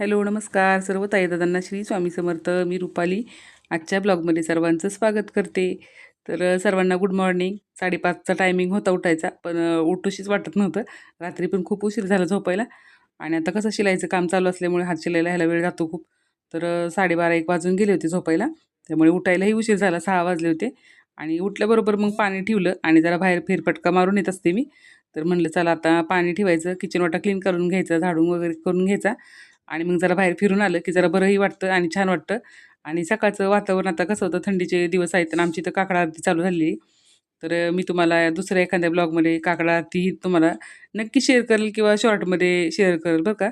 Hello नमस्कार. सर्व ताईदादांना श्री स्वामी समर्थ. मी रुपाली. आजच्या ब्लॉगमध्ये सर्वांचं स्वागत करते. तर सर्वांना गुड मॉर्निंग साडेपाचचा टायमिंग होता उठायचा पण उठूशीच वाटत नव्हतं. रात्री पण खूप उशीर झाला झोपायला. आणि आता कसं शिलाईचं काम चालू असल्यामुळे हात शिलायला ह्याला वेळ जातो खूप. तर साडेबारा एक वाजून गेले होते झोपायला. त्यामुळे उठायलाही उशीर झाला सहा वाजले होते. आणि उठल्याबरोबर मग पाणी ठेवलं आणि जरा बाहेर फेरफटका मारून येत असते मी. तर म्हणलं चला आता पाणी ठेवायचं किचन वाटा क्लीन करून घ्यायचं झाडून वगैरे करून घ्यायचा. आणि मग जरा बाहेर फिरून आलं की जरा बरंही वाटतं आणि छान वाटतं. आणि सकाळचं वातावरण आता कसं होतं थंडीचे दिवस आहेत आणि आमची तर काकडा आरती चालू झाली तर मी तुम्हाला दुसऱ्या एखाद्या ब्लॉगमध्ये काकडा आरती ही तुम्हाला नक्की शेअर करेल किंवा शॉर्टमध्ये शेअर करेल बरं का.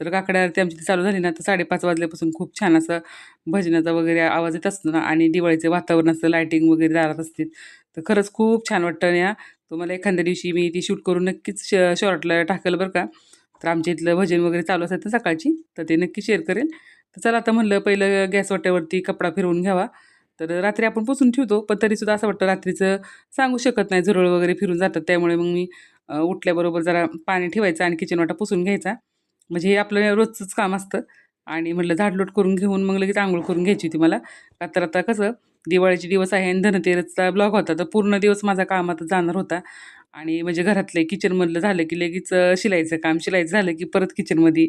तर काकडा आरती आमची चालू झाली ना तर साडेपाच वाजल्यापासून खूप छान असं भजनाचा वगैरे आवाज येत असतो ना आणि दिवाळीचं वातावरण असतं लायटिंग वगैरे दारात असते. तर खरंच खूप छान वाटतं आणि या तुम्हाला एखाद्या दिवशी मी ती शूट करून नक्कीच श शॉर्टला टाकेल बरं का. तर आमच्या इथलं भजन वगैरे चालू असतं ना सकाळची तर ते नक्की शेअर करेल. तर चला आता म्हणलं पहिलं गॅस वाट्यावरती कपडा फिरवून घ्यावा. तर रात्री आपण पुसून ठेवतो पण तरीसुद्धा असं वाटतं रात्रीचं सांगू शकत नाही झुरळ वगैरे फिरून जातात. त्यामुळे मग मी उठल्याबरोबर जरा पाणी ठेवायचं आणि किचन वाटा पुसून घ्यायचा. म्हणजे हे आपलं रोजचंच काम असतं. आणि म्हटलं झाडलोट करून घेऊन मग लगेच आंघोळ करून घ्यायची होती मला. तर आता कसं दिवाळीचे दिवस आहे आणि धनतेरसचा ब्लॉग होता. तर पूर्ण दिवस माझा कामात जाणार होता. आणि म्हणजे घरातलं किचनमधलं झालं की लगेच शिलाईचं काम शिलाईचं झालं की परत किचनमध्ये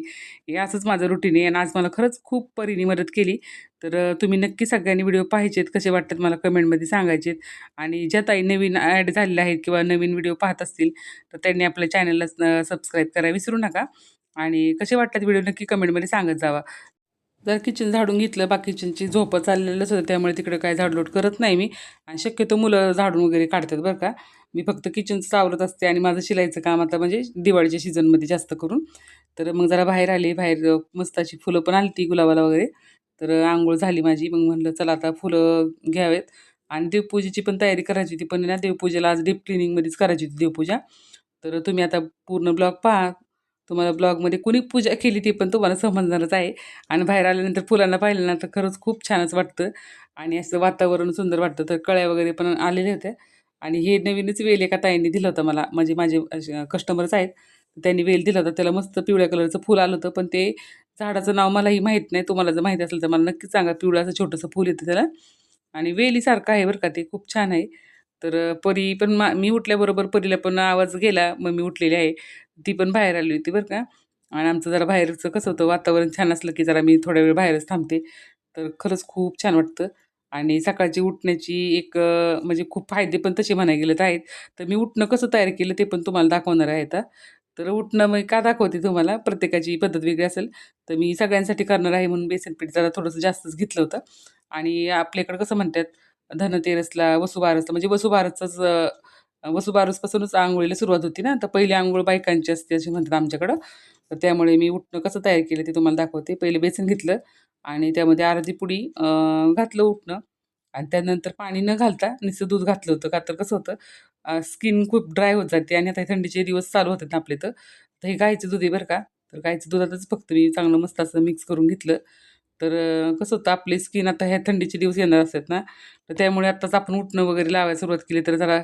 हे असंच माझं रुटीन आहे आणि आज मला खरंच खूप परीने मदत केली. तर तुम्ही नक्की सगळ्यांनी व्हिडिओ पाहायचेत कसे वाटतात मला कमेंटमध्ये सांगायचेत. आणि ज्या ताई नवीन ॲड झालेल्या आहेत किंवा नवीन व्हिडिओ पाहत असतील तर त्यांनी आपल्या चॅनलला सबस्क्राईब करायला विसरू नका. आणि कसे वाटतात व्हिडिओ नक्की कमेंटमध्ये सांगत जावा. जर किचन झाडून घेतलं बाकी किचनची झोपं चाललेलंच होतं त्यामुळे तिकडे काय झाडलोट करत नाही मी. आणि शक्यतो मुलं झाडून वगैरे काढतात बरं का. मी फक्त किचनचं आवरत असते आणि माझं शिलाईचं काम आता म्हणजे दिवाळीच्या सीझनमध्ये जास्त करून. तर मग जरा बाहेर आले बाहेर मस्त अशी फुलं पण आली ती गुलाबाला वगैरे. तर आंघोळ झाली माझी. मग म्हणलं चला आता फुलं घ्यावेत. आणि देवपूजेची पण तयारी करायची होती. पण ना देवपूजेला आज डीप क्लिनिंगमध्येच करायची होती देवपूजा. तर तुम्ही आता पूर्ण ब्लॉग पहा. तुम्हाला ब्लॉगमध्ये कुणी पूजा केली ती पण तुम्हाला समजणारच आहे. आणि बाहेर आल्यानंतर फुलांना पाहिलं ना तर खरंच खूप छानच वाटतं. आणि असं वातावरण सुंदर वाटतं. तर कळ्या वगैरे पण आलेल्या होत्या. आणि हे नवीनच वेल एका ताईंनी दिलं होतं मला. म्हणजे माझे कस्टमर्स आहेत त्यांनी वेल दिला होता. त्याला मस्त पिवळ्या कलरचं फुल आलं होतं. पण ते झाडाचं नाव मलाही माहीत नाही. तुम्हाला जर माहिती असेल तर मला नक्कीच सांगा. पिवळं असं छोटंसं फुल येतं त्याला. आणि वेलीसारखं आहे बरं का. ते खूप छान आहे. तर परी पण मा मी उठल्याबरोबर परीला पण आवाज गेला. मग मी उठलेली आहे. ती पण बाहेर आली होती बरं का. आणि आमचं जरा बाहेरचं कसं होतं? वातावरण छान असलं की जरा मी थोड्या वेळ बाहेरच थांबते. तर खरंच खूप छान वाटतं. आणि सकाळची उठण्याची एक अ, म्हणजे खूप फायदे पण तसे म्हणायला गेले तर आहेत. तर मी उठणं कसं तयार केलं ते पण तुम्हाला दाखवणार आहे आता. तर उठणं मग का दाखवते तुम्हाला? प्रत्येकाची पद्धत वेगळी असेल. तर मी सगळ्यांसाठी करणार आहे म्हणून बेसन पीठ जरा थोडंसं जास्तच घेतलं होतं. आणि आपल्याकडं कसं म्हणतात धनतेरसला वसुबारसला म्हणजे वसुबारसच वसुबारसपासूनच आंघोळीला सुरुवात होती ना? तर पहिली आंघोळ बायकांची असते असे म्हणतात आमच्याकडं. तर त्यामुळे मी उठणं कसं तयार केलं ते तुम्हाला दाखवते. पहिले बेसन घेतलं. आणि त्यामध्ये अर्धी पुडी घातलं उठणं. आणि त्यानंतर पाणी न घालता निसं दूध घातलं होतं. का तर कसं होतं स्किन खूप ड्राय होत जाते आणि आता थंडीचे दिवस चालू होतात ना आपले तर. हे गायचं दूध आहे बरं का. तर गायचं दुधातच फक्त मी चांगलं मस्त असं मिक्स करून घेतलं. तर कसं होतं आपली स्किन आता ह्या थंडीचे दिवस येणार असतात ना. तर त्यामुळे आत्ताच आपण उठणं वगैरे लावायला सुरुवात केली तर जरा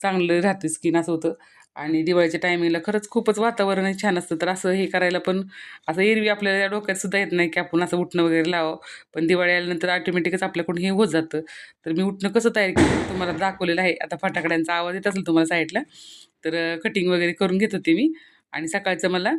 चांगलं राहते स्किन असं होतं. आणि दिवाळीच्या टायमिंगला खरंच खूपच वातावरण छान असतं. तर असं हे करायला पण असं एरवी आपल्याला डोक्यात सुद्धा येत नाही की आपण असं उठणं वगैरे लावावं. पण दिवाळी आल्यानंतर ऑटोमॅटिकच आपल्याकडून हे होत जातं. तर मी उठणं कसं तयार केलं तुम्हाला दाखवलेलं आहे. आता फटाकड्यांचा आवाज येत असेल तुम्हाला साईडला. तर कटिंग वगैरे करून घेत होते मी. आणि सकाळचं मला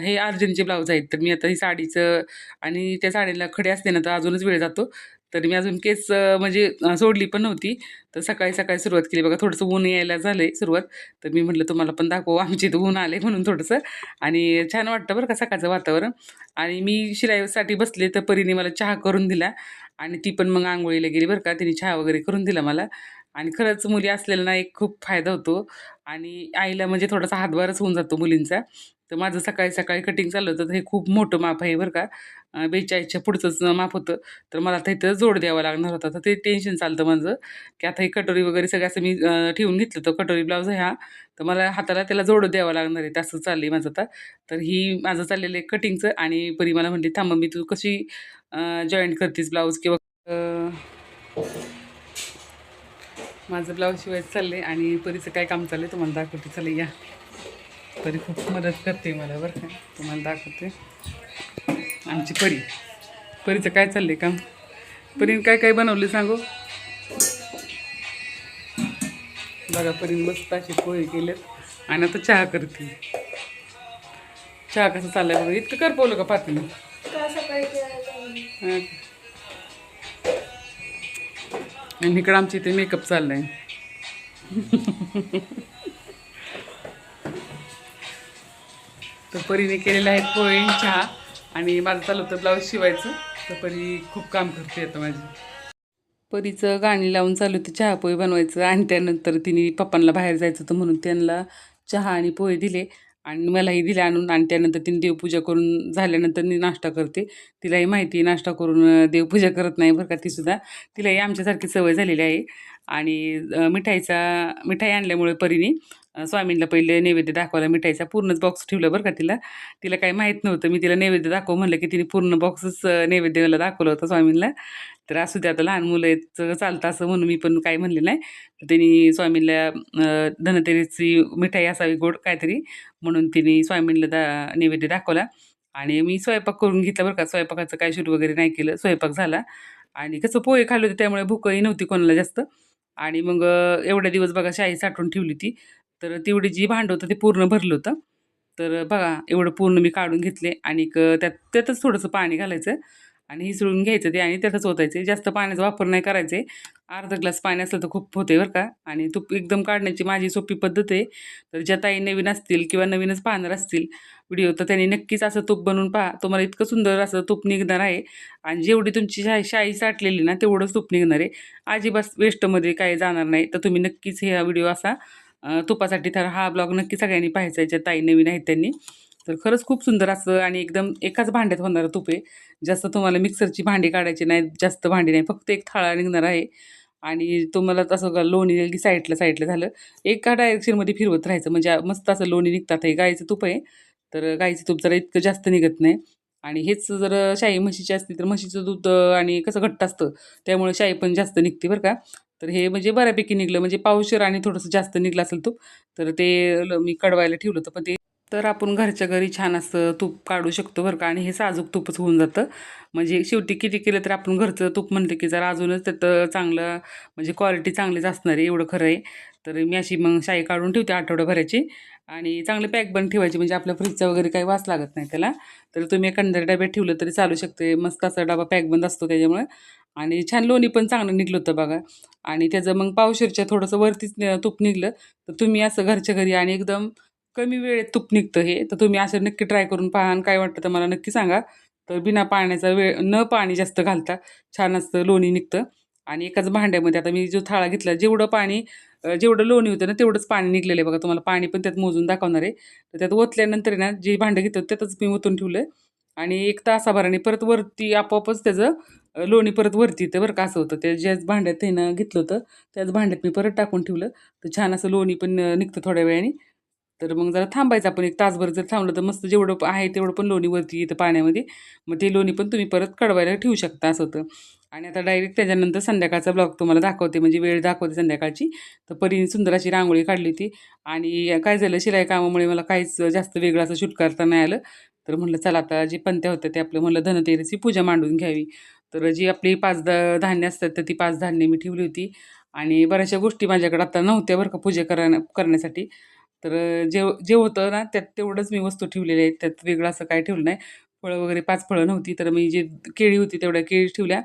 हे अर्जंटचे ब्लाऊज आहेत. तर मी आता ही साडीचं आणि त्या साडीला खडे असते ना तर अजूनच वेळ जातो. तर मी अजून केस म्हणजे सोडली पण नव्हती. तर सकाळी सकाळी सुरुवात केली. बघा थोडंसं ऊन यायला झालं आहे सुरुवात. तर मी म्हटलं तुम्हाला पण दाखवू. आमच्या इथं ऊन आले म्हणून थोडंसं. आणि छान वाटतं बरं का सकाळचं वातावरण. आणि मी शिलाईसाठी बसले तर परीने मला चहा करून दिला. आणि ती पण मग आंघोळीला गेली बरं का. तिने चहा वगैरे करून दिला मला. आणि खरंच मुली असलेला एक खूप फायदा होतो. आणि आईला म्हणजे थोडासा हातभारच होऊन जातो मुलींचा. तर माझं सकाळी सकाळी कटिंग चाललं होतं. तर हे खूप मोठं माप आहे बरं का. बेचाळीसच्या पुढचंच माप होतं. तर मला आता इथं जोड द्यावा लागणार होता. तर ते टेन्शन चालतं माझं. की आता ही कटोरी वगैरे सगळं असं मी ठेवून घेतलं होतं. कटोरी ब्लाऊज आहे हा. तर मला हाताला त्याला जोड द्यावा लागणार आहे. तसं चाललं आहे माझं आता. तर ही माझं चाललेलं आहे कटिंगचं आणि परी मला म्हणली थांब मी तू कशी जॉईंट करतेस ब्लाऊज किंवा माझं ब्लाऊज शिवायचं चाललं आहे आणि परीचं काय काम चाललं आहे तुम्हाला दाखवते. चालेल या. परी खूप मदत करते मला बरं का. तुम्हाला दाखवते. आमची परी परीचं काय चाललं आहे काम? परीने काय काय बनवले सांगू? बघा परीने मस्त असे पोहे केलेत आणि आता चहा करते. चहा कसं चाललाय बघा. इतकं कर पोलं का? पातळी आणि इकडं आमच्या इथे मेकअप चाललाय. तर परीने केलेलं आहे पोहे चहा. आणि माझं चालू होतं ब्लाऊज शिवायचं. तर परी खूप काम करते आता माझी. परीचं गाणी लावून चालू होतं चहा पोहे बनवायचं. आणि त्यानंतर तिने पप्पांना बाहेर जायचं होतं म्हणून त्यांना चहा आणि पोहे दिले. आणि मलाही दिले आणून. आणि त्यानंतर तिने देवपूजा करून झाल्यानंतर मी नाश्ता करते. तिलाही माहिती नाश्ता करून देवपूजा करत नाही बरं का तीसुद्धा तिलाही आमच्यासारखी सवय झालेली आहे. आणि मिठाईचा मिठाई आणल्यामुळे परीने स्वामींना पहिले नैवेद्य दाखवायला मिठाईचा पूर्णच बॉक्स ठेवला बरं का तिला. तिला काही माहीत नव्हतं. मी तिला नैवेद्य दाखव म्हणलं की तिने पूर्ण बॉक्सच नैवेद्याला दाखवलं होतं स्वामींना. तर असू दे आता लहान मुलं आहेत चालतं असं म्हणून मी पण काही म्हणले नाही. तर तिने स्वामींना धनतेरेची धनतेरीची मिठाई असावी गोड काहीतरी म्हणून तिने स्वामींना दा नैवेद्य दाखवला. आणि मी स्वयंपाक करून घेतला बरं का. स्वयंपाकाचं काय शूट वगैरे नाही केलं. स्वयंपाक झाला. आणि कसं पोहे खाल्ले होते त्यामुळे भूकही नव्हती कोणाला जास्त. आणि मग एवढ्या दिवस बघा शाही साठवून ठेवली ती. तर तेवढी जी भांड होतं ते पूर्ण भरलं होतं. तर बघा एवढं पूर्ण मी काढून घेतले आणि त्यात त्यातच थोडंसं पाणी घालायचं आणि हिसळून घ्यायचं ते आणि त्यातच ओतायचे. जास्त पाण्याचा वापर नाही करायचे. अर्धा ग्लास पाणी असलं तर खूप होते बरं का. आणि तूप एकदम काढण्याची माझी सोपी पद्धत आहे. तर ज्या ताई नवीन असतील किंवा नवीनच पाहणार असतील व्हिडिओ तर त्यांनी नक्कीच असं तूप बनवून पहा. तुम्हाला इतकं सुंदर असं तूप निघणार आहे. आणि जेवढी तुमची शा शाई साठलेली ना तेवढंच तूप निघणार आहे. अजिबात वेस्टमध्ये काही जाणार नाही. तर तुम्ही नक्कीच हे व्हिडिओ असा तुपासाठी. तर हा ब्लॉग नक्की सगळ्यांनी पाहायचा आहे ज्या ताई नवीन आहेत त्यांनी. तर खरंच खूप सुंदर असं आणि एकदम एकाच भांड्यात होणारं तूप आहे. जास्त तुम्हाला मिक्सरची भांडी काढायची नाही जास्त भांडी नाही फक्त एक थाळा निघणार आहे. आणि तुम्हाला तसं का लोणी की साईडला साईडला झालं. एका डायरेक्शनमध्ये फिरवत राहायचं म्हणजे मस्त असं लोणी निघतात हे. गाईचं तूप आहे तर गाईचं तूप जरा इतकं जास्त निघत नाही. आणि हेच जर शाई म्हशीची असती तर म्हशीचं दूध आणि कसं घट्ट असतं त्यामुळे शाई पण जास्त निघते बरं का. तर हे म्हणजे बऱ्यापैकी निघलं. म्हणजे पावशेर आणि थोडंसं जास्त निघलं असेल तूप तर ते ल- मी कडवायला ठेवलं होतं. पण ते तर आपण घरच्या घरी छान असं तूप काढू शकतो बरं का. आणि हे साजूक तूपच होऊन जातं. म्हणजे शेवटी किती केलं तर आपण घरचं तूप म्हणते की जरा अजूनच त्यात चांगलं म्हणजे क्वालिटी चांगलीच असणार आहे एवढं खरं आहे. तर मी अशी मग शाई काढून ठेवते आठवड्याभराची. आणि चांगले पॅक पण ठेवायची. म्हणजे आपल्या फ्रीजचा वगैरे काही वास लागत नाही त्याला. तर तुम्ही एखाद्या डब्यात ठेवलं तरी चालू शकते मस्त असा डबा पॅक बंद असतो त्याच्यामुळे. आणि छान लोणी पण चांगलं निघलं होतं बघा. आणि त्याचं मग पावशेरच्या थोडंसं वरतीच तूप निघलं. तर तुम्ही असं घरच्या घरी आणि एकदम कमी वेळेत तूप निघतं हे. तर तुम्ही असं नक्की ट्राय करून पहा आणि काय वाटतं तर मला नक्की सांगा. तर बिना पाण्याचा वेळ न पाणी जास्त घालता छान असतं लोणी निघतं. आणि एकाच भांड्यामध्ये आता मी जो थाळा घेतला जेवढं पाणी जेवढं लोणी होतं ना तेवढंच पाणी निघलेलं आहे बघा. तुम्हाला पाणी पण त्यात मोजून दाखवणार आहे. तर त्यात ओतल्यानंतर ना जे भांडं घेतं त्यातच मी ओतून ठेवलं. आणि एक तासाभराने परत वरती आपोआपच त्याचं लोणी परत वरती येतं बरं का असं होतं. ते ज्याच भांड्यात त्यानं घेतलं होतं त्याच भांड्यात मी परत टाकून ठेवलं. तर छान असं लोणी पण निघतं थोड्या वेळाने. तर मग जरा थांबायचं आपण एक तासभर जर थांबलं तर मस्त जेवढं आहे तेवढं पण लोणी वरती येतं पाण्यामध्ये. मग ते लोणी पण तुम्ही परत कडवायला ठेवू शकता असं होतं. आणि आता डायरेक्ट त्याच्यानंतर संध्याकाळचा ब्लॉग तुम्हाला दाखवते म्हणजे वेळ दाखवते संध्याकाळची. तर परीने सुंदर अशी रांगोळी काढली होती. आणि काय झालं शिलाई कामामुळे मला काहीच जास्त वेगळं असं शूट करता नाही आलं. तर म्हटलं चला आता जे पंत्या होत्या ते आपलं म्हणलं धनतेरची पूजा मांडून घ्यावी. तर जी आपली पाच द धान्य असतात तर ती पाच धान्य मी ठेवली होती. आणि बऱ्याचशा गोष्टी माझ्याकडे आता नव्हत्या बरं का पूजा करा करण्यासाठी. तर जे जे होतं ना त्यात तेवढंच मी वस्तू ठेवलेल्या आहेत त्यात वेगळं असं काय ठेवलं नाही. फळं वगैरे पाच फळं नव्हती तर मी जे केळी होती तेवढ्या केळी ठेवल्या.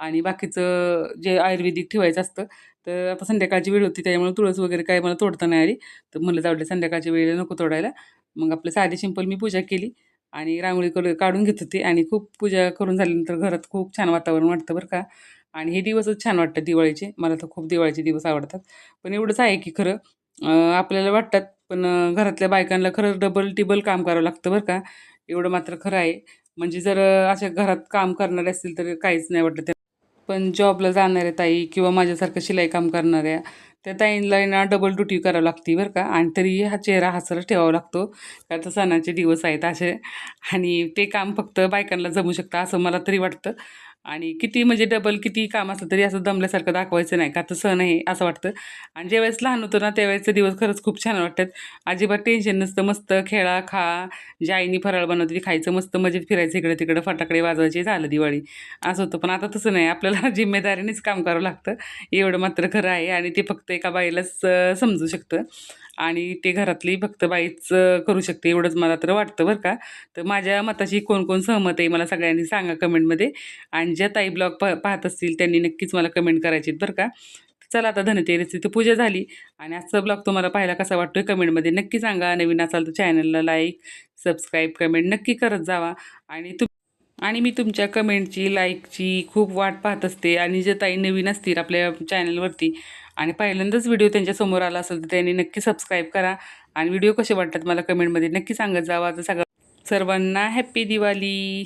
आणि बाकीचं जे आयुर्वेदिक ठेवायचं असतं तर आता संध्याकाळची वेळ होती त्यामुळे तुळस वगैरे काय मला तोडता नाही आली. तर मला जाऊ संध्याकाळच्या वेळेला नको तोडायला. मग आपलं साधी सिंपल मी पूजा केली. आणि रांगोळी कर काढून घेत होते आणि खूप पूजा करून झाल्यानंतर घरात खूप छान वातावरण वाटतं बरं का. आणि हे दिवसच छान वाटतं दिवाळीचे. मला तर खूप दिवाळीचे दिवस आवडतात. पण एवढंच आहे की खरं आपल्याला वाटतात पण घरातल्या बायकांना खरं डबल टिबल काम करावं लागतं बरं का. एवढं मात्र खरं आहे. म्हणजे जर अशा घरात काम करणारे असतील तर काहीच नाही वाटत. पण जॉबला जाणाऱ्या ताई किंवा माझ्यासारखं शिलाई काम करणाऱ्या त्या ताईंना ना डबल ड्युटी करावं लागते बरं का. आणि तरी हा चेहरा हसरच ठेवावा लागतो. का तर सणाचे दिवस आहेत असे. आणि ते काम फक्त बायकांना जमू शकतं असं मला तरी वाटतं. आणि किती म्हणजे डबल किती काम असलं तरी असं दमल्यासारखं दाखवायचं नाही का तर सण आहे असं वाटतं. आणि ज्यावेळेस लहान होतं ना त्यावेळेसचे दिवस खरंच खूप छान वाटतात. अजिबात टेन्शन नसतं मस्त खेळा खा. जे आईनी फराळ बनवते ते खायचं मस्त मजेत फिरायचं इकडे तिकडे फटाकडे वाजवायचे झालं दिवाळी. असं होतं. पण आता तसं नाही. आपल्याला जिम्मेदारीनेच काम करावं लागतं. एवढं मात्र खरं आहे आणि ते फक्त एका बाईलाच समजू शकतं. आणि ते घरातली फक्त बाईच करू शकते. एवढंच मला तर वाटतं बरं का. तर माझ्या मताशी कोण कोण सहमत आहे मला सगळ्यांनी सांगा कमेंटमध्ये. आणि ज्या ताई ब्लॉग प पाहत असतील त्यांनी नक्कीच मला कमेंट करायची बरं का. चला आता धनतेरसची तर पूजा झाली आणि आजचा ब्लॉग तुम्हाला पाहायला कसा वाटतोय कमेंटमध्ये नक्की सांगा. नवीन असाल तर चॅनलला लाईक सबस्क्राईब कमेंट नक्की करत जावा. आणि तुम आणि मी तुमच्या कमेंटची लाईकची खूप वाट पाहत असते आणि जे ताई नवीन असतील आपल्या चॅनलवरती आणि पहिल्यांदाच व्हिडिओ त्यांच्यासमोर आला असेल तर त्यांनी नक्की सबस्क्राईब करा. आणि व्हिडिओ कसे वाटतात मला कमेंटमध्ये नक्की सांगत जावा. तर सगळं सर्वांना हॅप्पी दिवाळी.